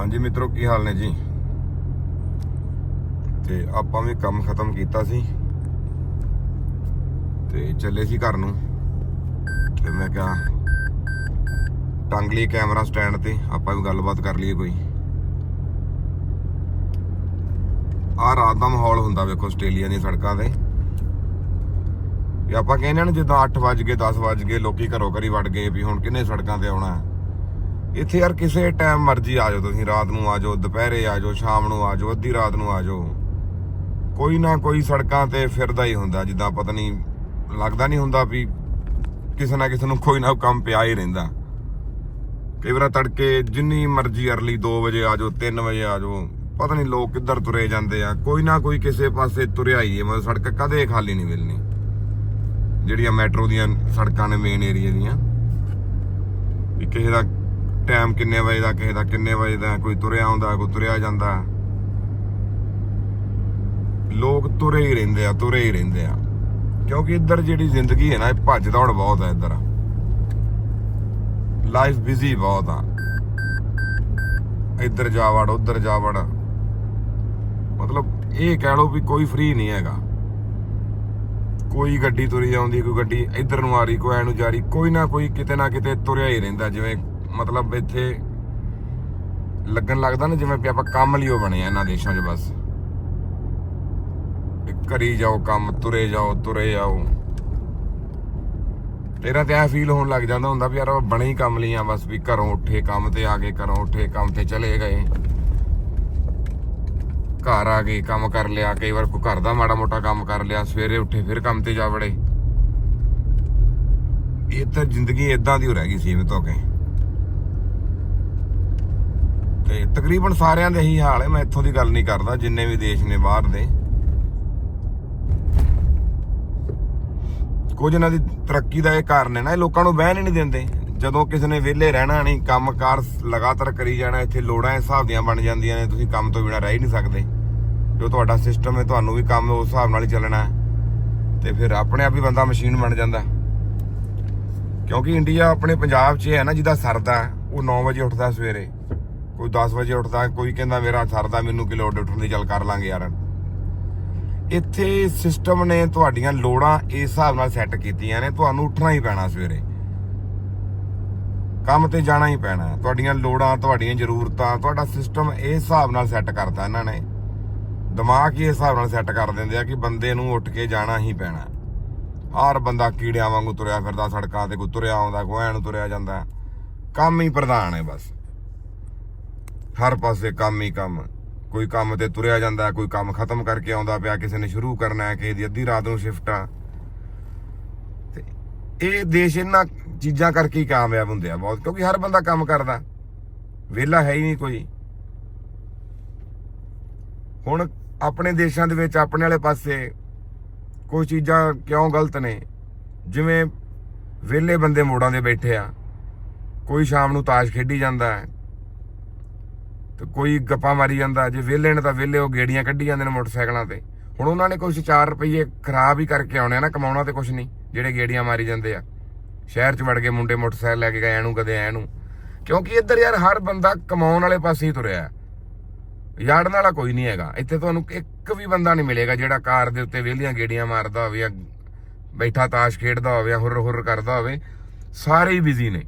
ਹਾਂਜੀ ਮਿੱਤਰੋ, ਕੀ ਹਾਲ ਨੇ ਜੀ? ਤੇ ਆਪਾਂ ਵੀ ਕੰਮ ਖਤਮ ਕੀਤਾ ਸੀ। ਤੇ ਚੱਲੇ ਸੀ ਘਰ ਨੂੰ। ਤੇ ਮੈਂ ਕਿਹਾ, ਟੰਗ ਲਈ ਕੈਮਰਾ ਸਟੈਂਡ ਤੇ, ਆਪਾਂ ਵੀ ਗੱਲਬਾਤ ਕਰ ਲਈਏ ਕੋਈ। ਆਹ ਰਾਤ ਦਾ ਮਾਹੌਲ ਹੁੰਦਾ ਵੇਖੋ, ਆਸਟ੍ਰੇਲੀਆ ਦੀਆਂ ਸੜਕਾਂ ਤੇ। ਵੀ ਆਪਾਂ ਕਹਿੰਦੇ ਨੇ, ਜਿੱਦਾਂ 8 ਵਜ ਗਏ 10 ਵਜ ਗਏ, ਲੋਕੀ ਘਰੋਂ ਘਰੀ ਵੜ ਗਏ ਵੀ ਹੁਣ ਕਿੰਨੇ ਸੜਕਾਂ ਤੇ ਆਉਣਾ ਹੈ। ਇੱਥੇ ਯਾਰ ਕਿਸੇ ਟਾਈਮ ਮਰਜ਼ੀ ਆ ਜਾਓ ਤੁਸੀਂ, ਰਾਤ ਨੂੰ ਆ ਜਾਓ, ਦੁਪਹਿਰੇ ਆ ਜਾਓ, ਸ਼ਾਮ ਨੂੰ ਆ ਜਾਓ, ਅੱਧੀ ਰਾਤ ਨੂੰ ਆ ਜਾਓ। ਕੋਈ ਨਾ ਕੋਈ ਸੜਕਾਂ ਤੇ ਫਿਰਦਾ ਹੀ ਹੁੰਦਾ, ਜਿੱਦਾਂ ਪਤਾ ਨਹੀਂ ਲੱਗਦਾ ਨਹੀਂ ਹੁੰਦਾ ਵੀ ਕਿਸੇ ਨਾ ਕਿਸੇ ਨੂੰ ਕੋਈ ਨਾ ਕੰਮ ਪਿਆ ਹੀ ਰਹਿੰਦਾ। ਕਈ ਵਾਰ ਤੜਕੇ ਜਿੰਨੀ ਮਰਜ਼ੀ ਅਰਲੀ 2 ਵਜੇ ਆ ਜਾਓ 3 ਵਜੇ ਆ ਜਾਓ, ਪਤਾ ਨਹੀਂ ਲੋਕ ਕਿੱਧਰ ਤੁਰੇ ਜਾਂਦੇ ਆ। ਕੋਈ ਨਾ ਕੋਈ ਕਿਸੇ ਪਾਸੇ ਤੁਰਿਆ ਹੀ ਹੈ, ਮਤਲਬ ਸੜਕ ਕਦੇ ਖਾਲੀ ਨਹੀਂ ਮਿਲਣੀ। ਜਿਹੜੀਆਂ ਮੈਟਰੋ ਦੀਆਂ ਸੜਕਾਂ ਨੇ ਮੇਨ ਏਰੀਆ ਦੀਆਂ, ਵੀ ਕਿਸੇ ਦਾ ਟਾਈਮ ਕਿੰਨੇ ਵਜੇ ਦਾ, ਕਿਸੇ ਦਾ ਕਿੰਨੇ ਵਜੇ ਦਾ, ਕੋਈ ਤੁਰਿਆ ਆਉਂਦਾ, ਕੋਈ ਤੁਰਿਆ ਜਾਂਦਾ। ਲੋਕ ਤੁਰੇ ਹੀ ਰਹਿੰਦੇ ਆ, ਤੁਰੇ ਹੀ ਰਹਿੰਦੇ ਆ। ਕਿਉਂਕਿ ਇੱਧਰ ਜਿਹੜੀ ਜ਼ਿੰਦਗੀ ਹੈ ਨਾ, ਇਹ ਭੱਜ ਦੌੜ ਬਹੁਤ ਹੈ ਇੱਧਰ। ਲਾਈਫ ਬਿਜ਼ੀ ਬਹੁਤ ਆ। ਇੱਧਰ ਜਾ ਵੜ, ਉੱਧਰ ਜਾ ਵੜ। ਮਤਲਬ ਇਹ ਕਹਿ ਲਓ ਵੀ ਕੋਈ ਫ੍ਰੀ ਨਹੀਂ ਹੈਗਾ। ਕੋਈ ਗੱਡੀ ਤੁਰੀ ਆਉਂਦੀ, ਕੋਈ ਗੱਡੀ ਇੱਧਰ ਨੂੰ ਆ ਰਹੀ, ਕੋਈ ਐ ਨੂੰ ਜਾ ਰਹੀ, ਕੋਈ ਨਾ ਕੋਈ ਕਿਤੇ ਨਾ ਕਿਤੇ ਤੁਰਿਆ ਹੀ ਰਹਿੰਦਾ, ਜਿਵੇਂ ਮਤਲਬ ਇੱਥੇ ਲੱਗਣ ਲੱਗਦਾ ਨਾ ਜਿਵੇਂ ਵੀ ਆਪਾਂ ਕੰਮ ਲਈ ਉਹ ਬਣੇ ਆ ਇਹਨਾਂ ਦੇਸ਼ਾਂ 'ਚ ਬਸ। ਕਰੀ ਜਾਓ, ਕੰਮ ਤੁਰੇ ਜਾਓ ਤੁਰੇ ਜਾਓ ਤੇਰਾ ਤੇ ਐ ਫੀਲ ਹੋਣ ਲੱਗ ਜਾਂਦਾ ਹੁੰਦਾ ਵੀ ਯਾਰ ਬਣੇ ਹੀ ਕੰਮ ਲਈ ਆ ਬਸ ਵੀ ਘਰੋਂ ਉੱਠੇ, ਕੰਮ ਤੇ ਆ ਗਏ, ਘਰੋਂ ਉੱਠੇ, ਕੰਮ ਤੇ ਚਲੇ ਗਏ। ਘਰ ਆ ਗਏ, ਕੰਮ ਕਰ ਲਿਆ, ਕਈ ਵਾਰ ਕੋਈ ਘਰ ਦਾ ਮਾੜਾ ਮੋਟਾ ਕੰਮ ਕਰ ਲਿਆ, ਸਵੇਰੇ ਉੱਠੇ, ਫਿਰ ਕੰਮ ਤੇ ਜਾ ਵੜੇ। ਇਹ ਤਾਂ ਜ਼ਿੰਦਗੀ ਇਦਾਂ ਦੀ ਹੋ ਰਹਿ ਗਈ ਸੀਮਿਤ ਹੋ ਕੇ ਤੇ ਤਕਰੀਬਨ ਸਾਰਿਆਂ ਦੇ ਇਹੀ ਹਾਲ ਹੈ, ਮੈਂ ਇੱਥੋਂ ਦੀ ਗੱਲ ਨਹੀਂ ਕਰਦਾ, ਜਿੰਨੇ ਵੀ ਦੇਸ਼ ਨੇ ਬਾਹਰ ਦੇ। ਕੁਝ ਇਹਨਾਂ ਦੀ ਤਰੱਕੀ ਦਾ ਇਹ ਕਾਰਨ ਹੈ ਨਾ, ਇਹ ਲੋਕਾਂ ਨੂੰ ਬਹਿਣ ਹੀ ਨਹੀਂ ਦਿੰਦੇ। ਜਦੋਂ ਕਿਸੇ ਨੇ ਵਿਹਲੇ ਰਹਿਣਾ ਨਹੀਂ, ਕੰਮਕਾਰ ਲਗਾਤਾਰ ਕਰੀ ਜਾਣਾ, ਇੱਥੇ ਲੋੜਾਂ ਇਸ ਹਿਸਾਬ ਦੀਆਂ ਬਣ ਜਾਂਦੀਆਂ ਨੇ, ਤੁਸੀਂ ਕੰਮ ਤੋਂ ਬਿਨਾ ਰਹਿ ਹੀ ਨਹੀਂ ਸਕਦੇ। ਜੋ ਤੁਹਾਡਾ ਸਿਸਟਮ ਹੈ, ਤੁਹਾਨੂੰ ਵੀ ਕੰਮ ਉਸ ਹਿਸਾਬ ਨਾਲ ਹੀ ਚੱਲਣਾ ਤੇ ਫਿਰ ਆਪਣੇ ਆਪ ਹੀ ਬੰਦਾ ਮਸ਼ੀਨ ਬਣ ਜਾਂਦਾ। ਕਿਉਂਕਿ ਇੰਡੀਆ ਆਪਣੇ ਪੰਜਾਬ 'ਚ ਹੈ ਨਾ, ਜਿਹਦਾ ਸਰਦਾ ਉਹ 9 ਵਜੇ ਉੱਠਦਾ ਸਵੇਰੇ। ਕੋਈ 10 ਵਜੇ ਉੱਠਦਾ, ਕੋਈ ਕਹਿੰਦਾ ਮੇਰਾ ਸਰਦਾ, ਮੈਨੂੰ ਕਿ ਲੋੜ ਉੱਠਣ ਦੀ ਚੱਲ ਕਰ ਲਾਂਗੇ ਯਾਰ। ਇੱਥੇ ਸਿਸਟਮ ਨੇ ਤੁਹਾਡੀਆਂ ਲੋੜਾਂ ਇਸ ਹਿਸਾਬ ਨਾਲ ਸੈੱਟ ਕੀਤੀਆਂ ਨੇ, ਤੁਹਾਨੂੰ ਉੱਠਣਾ ਹੀ ਪੈਣਾ ਸਵੇਰੇ। ਕੰਮ ਤੇ ਜਾਣਾ ਹੀ ਪੈਣਾ, ਤੁਹਾਡੀਆਂ ਲੋੜਾਂ, ਤੁਹਾਡੀਆਂ ਜ਼ਰੂਰਤਾਂ, ਤੁਹਾਡਾ ਸਿਸਟਮ ਇਸ ਹਿਸਾਬ ਨਾਲ ਸੈੱਟ ਕਰਤਾ ਇਹਨਾਂ ਨੇ। ਦਿਮਾਗ ਹੀ ਇਸ ਹਿਸਾਬ ਨਾਲ ਸੈੱਟ ਕਰ ਦਿੰਦੇ ਆ ਕਿ ਬੰਦੇ ਨੂੰ ਉੱਠ ਕੇ ਜਾਣਾ ਹੀ ਪੈਣਾ। ਹਰ ਬੰਦਾ ਕੀੜਿਆਂ ਵਾਂਗੂ ਤੁਰਿਆ ਫਿਰਦਾ, ਸੜਕਾਂ ਤੇ ਕੋਈ ਤੁਰਿਆ ਆਉਂਦਾ, ਕੋਈ ਐਂ ਨੂੰ ਤੁਰਿਆ ਜਾਂਦਾ। ਕੰਮ ਹੀ ਪ੍ਰਧਾਨ ਹੈ ਬਸ। ਹਰ ਪਾਸੇ ਕੰਮ ਹੀ ਕੰਮ। ਕੋਈ ਕੰਮ ਤੇ ਤੁਰਿਆ ਜਾਂਦਾ, ਕੋਈ ਕੰਮ ਖਤਮ ਕਰਕੇ ਆਉਂਦਾ ਪਿਆ, ਕਿਸੇ ਨੇ ਸ਼ੁਰੂ ਕਰਨਾ ਹੈ, ਕਿਸੇ ਦੀ ਅੱਧੀ ਰਾਤ ਨੂੰ ਸ਼ਿਫਟ। ਆ ਤੇ ਇਹ ਦੇਸ਼ ਇਹਨਾਂ ਚੀਜ਼ਾਂ ਕਰਕੇ ਹੀ ਕਾਮਯਾਬ ਹੁੰਦੇ ਆ ਬਹੁਤ, ਕਿਉਂਕਿ ਹਰ ਬੰਦਾ ਕੰਮ ਕਰਦਾ। ਵਿਹਲਾ ਹੈ ਹੀ ਨਹੀਂ ਕੋਈ। ਹੁਣ ਆਪਣੇ ਦੇਸ਼ਾਂ ਦੇ ਵਿੱਚ, ਆਪਣੇ ਵਾਲੇ ਪਾਸੇ ਕੋਈ ਚੀਜ਼ਾਂ ਕਿਉਂ ਗਲਤ ਨੇ? ਜਿਵੇਂ ਵਿਹਲੇ ਬੰਦੇ ਮੋੜਾਂ ਦੇ ਬੈਠੇ ਆ। ਕੋਈ ਸ਼ਾਮ ਨੂੰ ਤਾਸ਼ ਖੇਡੀ ਜਾਂਦਾ ਹੈ। ਤੇ ਕੋਈ ਗੱਪਾਂ ਮਾਰੀ ਜਾਂਦਾ, ਜੇ ਵਿਹਲੇ ਨੇ ਤਾਂ ਵਿਹਲੇ, ਉਹ ਗੇੜੀਆਂ ਕੱਢੀ ਜਾਂਦੇ ਨੇ ਮੋਟਰਸਾਈਕਲਾਂ ਤੇ। ਹੁਣ ਉਹਨਾਂ ਨੇ ਕੁਝ 4 ਰੁਪਏ ਖਰਾਬ ਹੀ ਕਰਕੇ ਆਉਣੇ ਆ ਨਾ, ਕਮਾਉਣਾ ਤੇ ਕੁਝ ਨਹੀਂ, ਜਿਹੜੇ ਗੇੜੀਆਂ ਮਾਰੀ ਜਾਂਦੇ ਆ। ਸ਼ਹਿਰ 'ਚ ਵੜ ਕੇ ਮੁੰਡੇ ਮੋਟਰਸਾਈਕਲ ਲੈ ਕੇ ਗਏ, ਐਨੂੰ ਕਦੇ ਐਨੂੰ। ਕਿਉਂਕਿ ਇੱਧਰ ਯਾਰ ਹਰ ਬੰਦਾ ਕਮਾਉਣ ਵਾਲੇ ਪਾਸੇ ਹੀ ਤੁਰਿਆ। ਹੈ। ਯਾੜਨ ਵਾਲਾ ਕੋਈ ਨਹੀਂ ਹੈਗਾ। ਇੱਥੇ ਤੁਹਾਨੂੰ ਇੱਕ ਵੀ ਬੰਦਾ ਨਹੀਂ ਮਿਲੇਗਾ ਜਿਹੜਾ ਕਾਰ ਦੇ ਉੱਤੇ ਵਿਹਲੀਆਂ ਗੇੜੀਆਂ ਮਾਰਦਾ ਹੋਵੇ ਜਾਂ ਬੈਠਾ ਤਾਸ਼ ਖੇਡਦਾ ਹੋਵੇ ਜਾਂ ਹੁਰ ਹੁਰ ਕਰਦਾ ਹੋਵੇ। ਸਾਰੇ ਹੀ ਬਿਜ਼ੀ ਨੇ।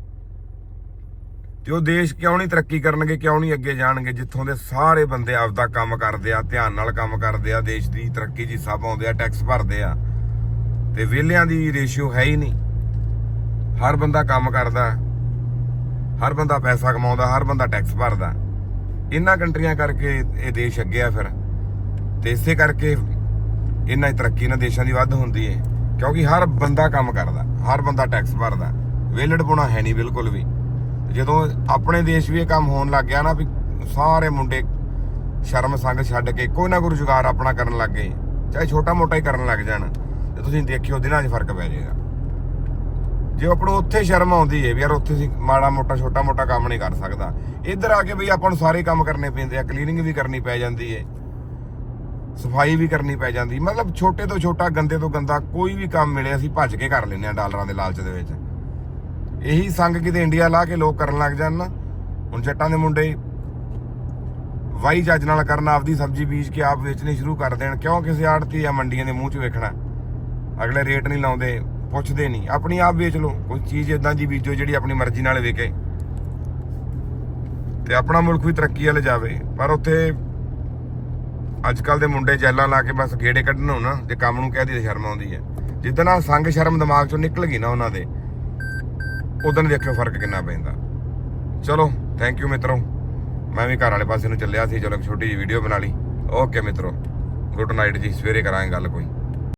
ਤੇ ਉਹ ਦੇਸ਼ ਕਿਉਂ ਨਹੀਂ ਤਰੱਕੀ ਕਰਨਗੇ, ਕਿਉਂ ਨਹੀਂ ਅੱਗੇ ਜਾਣਗੇ, ਜਿੱਥੋਂ ਦੇ ਸਾਰੇ ਬੰਦੇ ਆਪਦਾ ਕੰਮ ਕਰਦੇ ਆ, ਧਿਆਨ ਨਾਲ ਕੰਮ ਕਰਦੇ ਆ, ਦੇਸ਼ ਦੀ ਤਰੱਕੀ 'ਚ ਸਭ ਆਉਂਦੇ ਆ ਟੈਕਸ ਭਰਦੇ ਆ। ਤੇ ਵਿਹਲਿਆਂ ਦੀ ਰੇਸ਼ੀਓ ਹੈ ਹੀ ਨਹੀਂ। ਹਰ ਬੰਦਾ ਕੰਮ ਕਰਦਾ, ਹਰ ਬੰਦਾ ਪੈਸਾ ਕਮਾਉਂਦਾ, ਹਰ ਬੰਦਾ ਟੈਕਸ ਭਰਦਾ। ਇਹਨਾਂ ਕੰਟਰੀਆਂ ਕਰਕੇ ਇਹ ਦੇਸ਼ ਅੱਗੇ ਆ ਫਿਰ। ਤੇ ਇਸੇ ਕਰਕੇ ਇਹਨਾਂ ਦੀ ਤਰੱਕੀ ਇਹਨਾਂ ਦੇਸ਼ਾਂ ਦੀ ਵੱਧ ਹੁੰਦੀ ਹੈ ਕਿਉਂਕਿ ਹਰ ਬੰਦਾ ਕੰਮ ਕਰਦਾ, ਹਰ ਬੰਦਾ ਟੈਕਸ ਭਰਦਾ। ਵਿਹਲੜਪੁਣਾ ਹੈ ਨਹੀਂ ਬਿਲਕੁਲ ਵੀ। ਜਦੋਂ ਆਪਣੇ ਦੇਸ਼ ਵੀ ਇਹ ਕੰਮ ਹੋਣ ਲੱਗ ਗਿਆ ਨਾ ਵੀ ਸਾਰੇ ਮੁੰਡੇ ਸ਼ਰਮ ਸੰਗ ਛੱਡ ਕੇ ਕੋਈ ਨਾ ਕੋਈ ਰੁਜ਼ਗਾਰ ਆਪਣਾ ਕਰਨ ਲੱਗ ਗਏ, ਚਾਹੇ ਛੋਟਾ ਮੋਟਾ ਹੀ ਕਰਨ ਲੱਗ ਜਾਣ, ਤੇ ਤੁਸੀਂ ਦੇਖਿਓ ਦਿਨਾਂ 'ਚ ਫ਼ਰਕ ਪੈ ਜਾਏਗਾ। ਜੇ ਆਪਾਂ ਉੱਥੇ ਸ਼ਰਮ ਆਉਂਦੀ ਹੈ ਵੀ ਯਾਰ ਉੱਥੇ ਸੀ ਮਾੜਾ ਮੋਟਾ, ਛੋਟਾ ਮੋਟਾ ਕੰਮ ਨਹੀਂ ਕਰ ਸਕਦਾ, ਇੱਧਰ ਆ ਕੇ ਵੀ ਆਪਾਂ ਨੂੰ ਸਾਰੇ ਕੰਮ ਕਰਨੇ ਪੈਂਦੇ ਆ ਕਲੀਨਿੰਗ ਵੀ ਕਰਨੀ ਪੈ ਜਾਂਦੀ ਹੈ, ਸਫ਼ਾਈ ਵੀ ਕਰਨੀ ਪੈ ਜਾਂਦੀ, ਮਤਲਬ ਛੋਟੇ ਤੋਂ ਛੋਟਾ, ਗੰਦੇ ਤੋਂ ਗੰਦਾ ਕੋਈ ਵੀ ਕੰਮ ਮਿਲੇ, ਅਸੀਂ ਭੱਜ ਕੇ ਕਰ ਲੈਂਦੇ ਆ ਡਾਲਰਾਂ ਦੇ ਲਾਲਚ ਦੇ ਵਿੱਚ। ਇਹੀ ਸੰਗ ਕਿਤੇ ਇੰਡੀਆ ਲਾ ਕੇ ਲੋਕ ਕਰਨ ਲੱਗ ਜਾਣ ਨਾ। ਹੁਣ ਜੱਟਾਂ ਦੇ ਮੁੰਡੇ ਵਾਈ ਜੱਜ ਨਾਲ ਕਰਨਾ ਆਪਦੀ ਸਬਜ਼ੀ ਬੀਜ ਕੇ ਆਪ ਵੇਚਣੀ ਸ਼ੁਰੂ ਕਰ ਦੇਣ। ਕਿਉਂ ਕਿਸੇ ਆੜਤੀ ਜਾਂ ਮੰਡੀਆਂ ਦੇ ਮੂੰਹ 'ਚ ਵੇਖਣਾ? ਅਗਲੇ ਰੇਟ ਨਹੀਂ ਲਾਉਂਦੇ, ਪੁੱਛਦੇ ਨਹੀਂ। ਆਪਣੀ ਆਪ ਵੇਚ ਲਓ। ਕੋਈ ਚੀਜ਼ ਇਦਾਂ ਦੀ ਬੀਜੋ ਜਿਹੜੀ ਆਪਣੀ ਮਰਜ਼ੀ ਨਾਲ ਵਿਕੇ। ਤੇ ਆਪਣਾ ਮੁਲਕ ਵੀ ਤਰੱਕੀ ਵਾਲੇ ਜਾਵੇ। ਪਰ ਉੱਥੇ ਅੱਜ ਕੱਲ ਦੇ ਮੁੰਡੇ ਜੈਲਾਂ ਲਾ ਕੇ ਬਸ ਗੇੜੇ ਕੱਢਣ ਨੂੰ ਨਾ ਜੇ ਕੰਮ ਨੂੰ ਕਹਿ ਦੀ ਸ਼ਰਮ ਆਉਂਦੀ ਹੈ। ਜਿੱਦਾਂ ਨਾਲ ਸੰਗ ਸ਼ਰਮ ਦਿਮਾਗ ਚੋਂ ਨਿਕਲ ਗਈ ਨਾ ਉਹਨਾਂ ਦੇ। ਉਦੋਂ ਦੇਖਿਓ ਫ਼ਰਕ ਕਿੰਨਾ ਪੈਂਦਾ। ਚਲੋ ਥੈਂਕ ਯੂ ਮਿੱਤਰੋ। ਮੈਂ ਵੀ ਘਰ ਵਾਲੇ ਪਾਸੇ ਨੂੰ ਚੱਲਿਆ ਸੀ, ਚਲੋ ਇੱਕ ਛੋਟੀ ਜਿਹੀ ਵੀਡੀਓ ਬਣਾ ਲਈ। ਓਕੇ ਮਿੱਤਰੋ। ਗੁੱਡ ਨਾਈਟ ਜੀ, ਸਵੇਰੇ ਕਰਾਂਗੇ ਗੱਲ ਕੋਈ।